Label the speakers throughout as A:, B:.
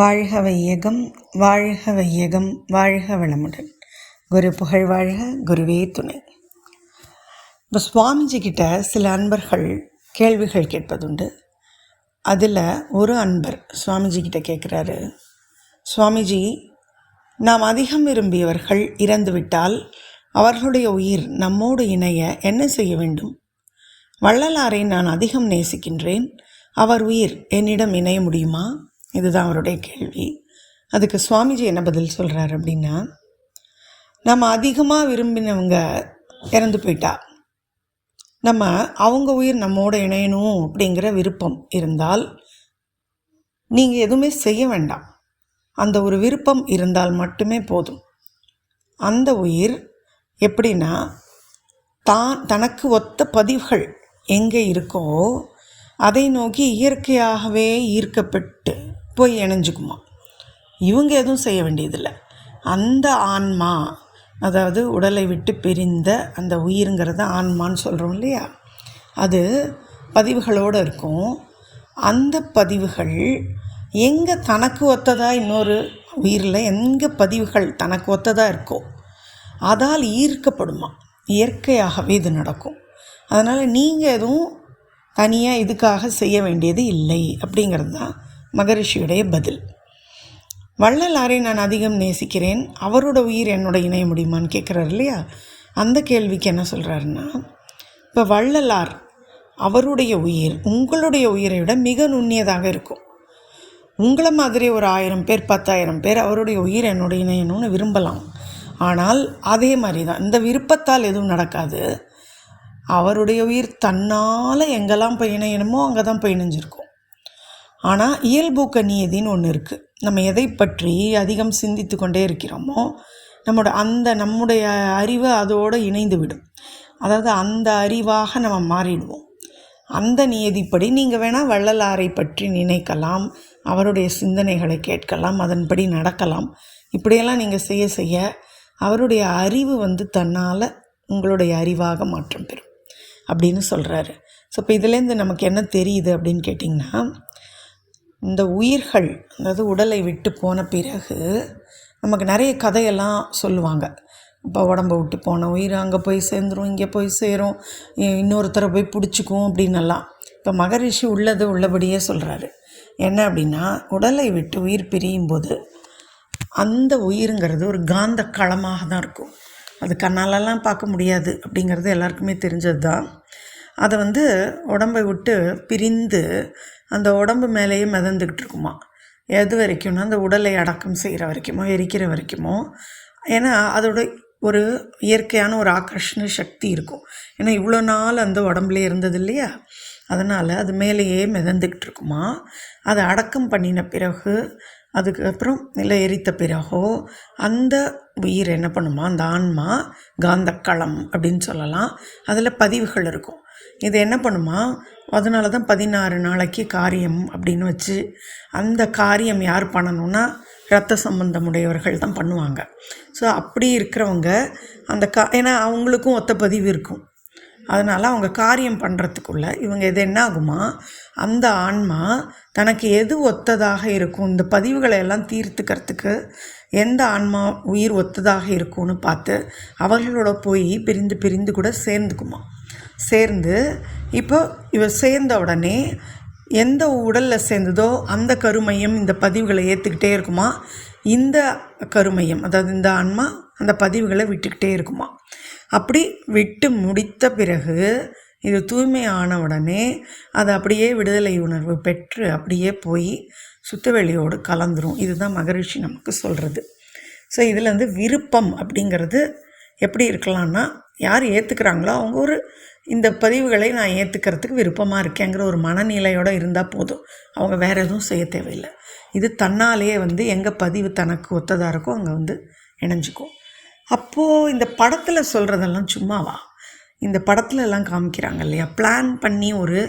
A: வாழ்க வையகம் வாழ்க வையகம் வாழ்க வளமுடன். குரு புகழ் வாழ்க குருவே துணை. இப்போ சுவாமிஜி கிட்ட சில அன்பர்கள் கேள்விகள் கேட்பதுண்டு. அதில் ஒரு அன்பர் சுவாமிஜி கிட்ட கேட்குறாரு சுவாமிஜி நாம் அதிகம் விரும்பியவர்கள் இறந்துவிட்டால் அவர்களுடைய உயிர் நம்மோடு இணைய என்ன செய்ய வேண்டும்? வள்ளலாரை நான் அதிகம் நேசிக்கின்றேன். அவர் உயிர் என்னிடம் இணைய முடியுமா? இதுதான் அவருடைய கேள்வி. அதுக்கு சுவாமிஜி என்ன பதில் சொல்கிறார் அப்படின்னா நம்ம அதிகமாக விரும்பினவங்க இறந்து போயிட்டா? நம்ம அவங்க உயிர் நம்மோட இணையணும் அப்படிங்கிற விருப்பம் இருந்தால் நீங்கள் எதுவுமே செய்ய வேண்டாம். அந்த ஒரு விருப்பம் இருந்தால் மட்டுமே போதும். அந்த உயிர் எப்படின்னா தான் தனக்கு ஒத்த பதிவுகள் எங்கே இருக்கோ அதை நோக்கி இயற்கையாகவே ஈர்க்கப்பட்டு போய் இணைஞ்சுக்குமா? இவங்க எதுவும் செய்ய வேண்டியதில்லை. அந்த ஆன்மா அதாவது உடலை விட்டு பிரிந்த அந்த உயிருங்கிறத ஆன்மான்னு சொல்கிறோம் இல்லையா? அது பதிவுகளோடு இருக்கும். அந்த பதிவுகள் எங்கே தனக்கு ஒத்ததாக இன்னொரு உயிரில் எங்கே பதிவுகள் தனக்கு ஒத்ததாக இருக்கோ அதால் ஈர்க்கப்படுமா? இயற்கையாகவே இது நடக்கும். அதனால் நீங்கள் எதுவும் தனியாக இதுக்காக செய்ய வேண்டியது இல்லை. அப்படிங்கிறது தான் மகரிஷியுடைய பதில். வள்ளலாரை நான் அதிகம் நேசிக்கிறேன். அவரோட உயிர் என்னோட இணைய முடியுமான்னு கேட்குறாரு இல்லையா? அந்த கேள்விக்கு என்ன சொல்கிறாருன்னா இப்போ வள்ளலார் அவருடைய உயிர் உங்களுடைய உயிரை விட மிக நுண்ணியதாக இருக்கும். உங்களை மாதிரி ஒரு ஆயிரம் பேர் பத்தாயிரம் பேர் அவருடைய உயிர் என்னோட இணையணும்னு விரும்பலாம். ஆனால் அதே மாதிரி தான் இந்த விருப்பத்தால் எதுவும் நடக்காது. அவருடைய உயிர் தன்னால் எங்கெல்லாம் போய் இணையணுமோ அங்கே தான் போய் இணைஞ்சிருக்கும். ஆனால் இயல்பூக்க நியதின்னு ஒன்று இருக்குது நம்ம எதை பற்றி அதிகம் சிந்தித்து கொண்டே இருக்கிறோமோ நம்மளோட அந்த நம்முடைய அறிவு அதோடு இணைந்து விடும் அதாவது அந்த அறிவாக நம்ம மாறிடுவோம். அந்த நியதிப்படி நீங்கள் வேணால் வள்ளலாரை பற்றி நினைக்கலாம் அவருடைய சிந்தனைகளை கேட்கலாம் அதன்படி நடக்கலாம். இப்படியெல்லாம் நீங்கள் செய்ய செய்ய அவருடைய அறிவு வந்து தன்னால் உங்களுடைய அறிவாக மாற்றம் பெறும். அப்படின்னு சொல்கிறாரு ஸோ இப்போ இதுலேருந்து நமக்கு என்ன தெரியுது அப்படின்னு கேட்டிங்கன்னா இந்த உயிர்கள் அதாவது உடலை விட்டு போன பிறகு நமக்கு நிறைய கதையெல்லாம் சொல்லுவாங்க. இப்போ உடம்பை விட்டு போன உயிர் அங்கே போய் சேர்ந்துரும் இங்கே போய் சேரும் இன்னொருத்தரை போய் பிடிச்சிக்கும் அப்படின்னெல்லாம். இப்போ மகரிஷி உள்ளது உள்ளபடியே சொல்கிறாரு என்ன அப்படின்னா உடலை விட்டு உயிர் பிரியும் போது அந்த உயிருங்கிறது ஒரு காந்த களமாக தான் இருக்கும். அது கண்ணாலெல்லாம் பார்க்க முடியாது அப்படிங்கிறது எல்லாருக்குமே தெரிஞ்சது தான் அதை வந்து உடம்பை விட்டு பிரிந்து அந்த உடம்பு மேலேயே மிதந்துக்கிட்டு இருக்குமா? எது வரைக்கும்னா அந்த உடலை அடக்கம் செய்கிற வரைக்குமோ எரிக்கிற வரைக்குமோ ஏன்னா அதோட ஒரு இயற்கையான ஒரு ஆக்கர்ஷண சக்தி இருக்கும். ஏன்னா இவ்வளோ நாள் அந்த உடம்புல இருந்தது இல்லையா? அதனால் அது மேலேயே மிதந்துக்கிட்டு இருக்குமா? அதை அடக்கம் பண்ணின பிறகு அதுக்கப்புறம் இல்லை எரித்த பிறகோ அந்த உயிர் என்ன பண்ணுமா? அந்த ஆன்மா காந்தக்களம் அப்படின்னு சொல்லலாம். அதில் பதிவுகள் இருக்கும். இது என்ன பண்ணுமா? அதனால தான் பதினாறு நாளைக்கு காரியம் அப்படின்னு வச்சு அந்த காரியம் யார் பண்ணணும்னா ரத்த சம்பந்தமுடையவர்கள் தான் பண்ணுவாங்க. ஸோ அப்படி இருக்கிறவங்க அந்த கா ஏன்னா அவங்களுக்கும் ஒத்த பதிவு இருக்கும். அதனால் அவங்க காரியம் பண்ணுறதுக்குள்ள இவங்க எது என்ன ஆகுமா அந்த ஆன்மா தனக்கு எது ஒத்ததாக இருக்கும்? இந்த பதிவுகளை எல்லாம் தீர்த்துக்கிறதுக்கு எந்த ஆன்மா உயிர் ஒத்ததாக இருக்கும்னு பார்த்து அவர்களோட போய் பிரிந்து பிரிந்து கூட சேர்ந்துக்குமா? சேர்ந்து இப்போ இவர் சேர்ந்த உடனே எந்த உடலில் சேர்ந்ததோ அந்த கருமையம் இந்த பதிவுகளை ஏற்றுக்கிட்டே இருக்குமா? இந்த கருமையம் அதாவது இந்த ஆன்மா அந்த பதிவுகளை விட்டுக்கிட்டே இருக்குமா? அப்படி விட்டு முடித்த பிறகு இது தூய்மை ஆன உடனே அது அப்படியே விடுதலை உணர்வு பெற்று அப்படியே போய் சுத்தவெளியோடு கலந்துரும். இதுதான் மகரிஷி நமக்கு சொல்கிறது ஸோ இதில் வந்து விருப்பம் அப்படிங்கிறது எப்படி இருக்கலாம்னா யார் ஏற்றுக்கிறாங்களோ அவங்க ஒரு இந்த பதிவுகளை நான் ஏற்றுக்கிறதுக்கு விருப்பமாக இருக்கேங்கிற ஒரு மனநிலையோடு இருந்தால் போதும். அவங்க வேறு எதுவும் செய்ய தேவையில்லை. இது தன்னாலேயே வந்து எங்கள் பதிவு தனக்கு ஒத்ததாக இருக்கோ அங்கே வந்து இணைஞ்சிக்கும். அப்போது இந்த படத்தில் சொல்கிறதெல்லாம் சும்மாவா? இந்த படத்துல எல்லாம் காமிக்கிறாங்க இல்லையா? பிளான் பண்ணி ஒரு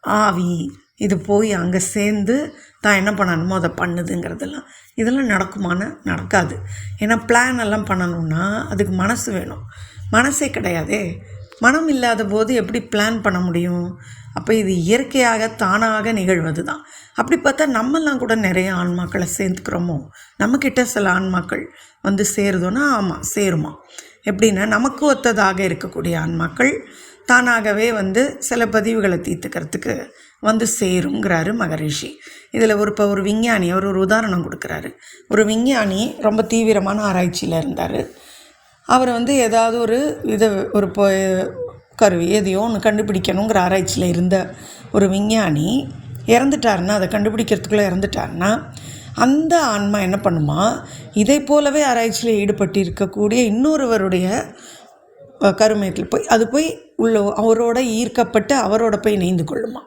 A: ஆவி இது போய் அங்கே சேர்ந்து தான் என்ன பண்ணணுமோ அதை பண்ணுதுங்கிறதெல்லாம். இதெல்லாம் நடக்குமான்னு நடக்காது. ஏன்னா பிளான் எல்லாம் பண்ணணுன்னா அதுக்கு மனசு வேணும். மனசே கிடையாதே. மனம் இல்லாத போது எப்படி பிளான் பண்ண முடியும்? அப்போ இது இயற்கையாக தானாக நிகழ்வது தான் அப்படி பார்த்தா நம்மெல்லாம் கூட நிறைய ஆன்மாக்களை சேர்ந்துக்கிறோமோ? நம்மக்கிட்ட சில ஆன்மாக்கள் வந்து சேருதோன்னா ஆமாம் சேருமா. எப்படின்னா நமக்கு ஒத்ததாக இருக்கக்கூடிய ஆன்மாக்கள் தானாகவே வந்து சில பதிவுகளை தீர்த்துக்கிறதுக்கு வந்து சேருங்கிறாரு மகரிஷி. இதில் ஒரு இப்போ ஒரு விஞ்ஞானி அவர் ஒரு உதாரணம் கொடுக்குறாரு. ஒரு விஞ்ஞானி ரொம்ப தீவிரமான ஆராய்ச்சியில் இருந்தார். அவர் வந்து ஏதாவது ஒரு இதை ஒரு பொ கருவி எதையோ ஒன்று கண்டுபிடிக்கணுங்கிற ஆராய்ச்சியில் இருந்த ஒரு விஞ்ஞானி இறந்துட்டாருன்னா அதை கண்டுபிடிக்கிறதுக்குள்ளே இறந்துட்டாருன்னா அந்த ஆன்மா என்ன பண்ணுமா? இதை போலவே ஆராய்ச்சியில் ஈடுபட்டு இருக்கக்கூடிய இன்னொருவருடைய அஹ், கருமையத்தில் போய் அது போய் உள்ள அவரோட ஈர்க்கப்பட்டு அவரோட போய் இணைந்து கொள்ளுமா?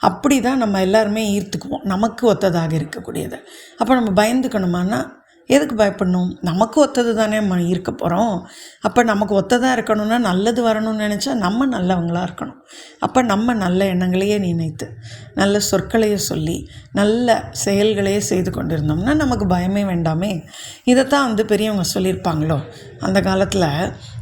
A: அப்படி தான் நம்ம எல்லாருமே ஈர்த்துக்குவோம். நமக்கு ஒத்ததாக இருக்கக்கூடியது. அப்போ நம்ம பயந்துக்கணுமான்னா எதுக்கு பயப்படணும்? நமக்கு ஒத்தது தானே இருக்க போகிறோம் அப்போ நமக்கு ஒத்ததாக இருக்கணும்னா நல்லது வரணும்னு நினச்சா நம்ம நல்லவங்களாக இருக்கணும். அப்போ நம்ம நல்ல எண்ணங்களையே நினைத்து நல்ல சொற்களையே சொல்லி நல்ல செயல்களையே செய்து கொண்டிருந்தோம்னா நமக்கு பயமே வேண்டாமே. இதைத்தான் வந்து பெரியவங்க சொல்லியிருப்பாங்களோ? அந்த காலத்தில்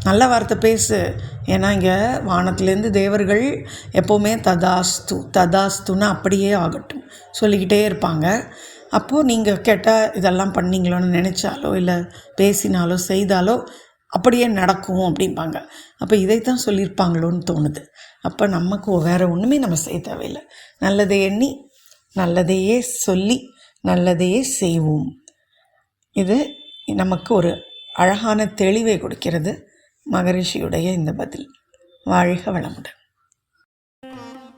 A: நல்ல வார்த்தை பேசு. ஏன்னா இங்கே வானத்துலேருந்து தேவர்கள் எப்போவுமே ததாஸ்து ததாஸ்துன்னு அப்படியே ஆகட்டும். சொல்லிக்கிட்டே இருப்பாங்க. அப்போது நீங்கள் கேட்டால் இதெல்லாம் பண்ணீங்களோன்னு நினச்சாலோ இல்லை பேசினாலோ செய்தாலோ அப்படியே நடக்கும் அப்படிம்பாங்க. அப்போ இதைத்தான் சொல்லியிருப்பாங்களோன்னு தோணுது. அப்போ நமக்கு வேறு ஒன்றுமே நம்ம செய்ய தேவையில்லை. நல்லதை எண்ணி நல்லதையே சொல்லி நல்லதையே செய்வோம். இது நமக்கு ஒரு அழகான தெளிவை கொடுக்கிறது மகரிஷியுடைய இந்த பதில். வாழ்க வளமுடன்.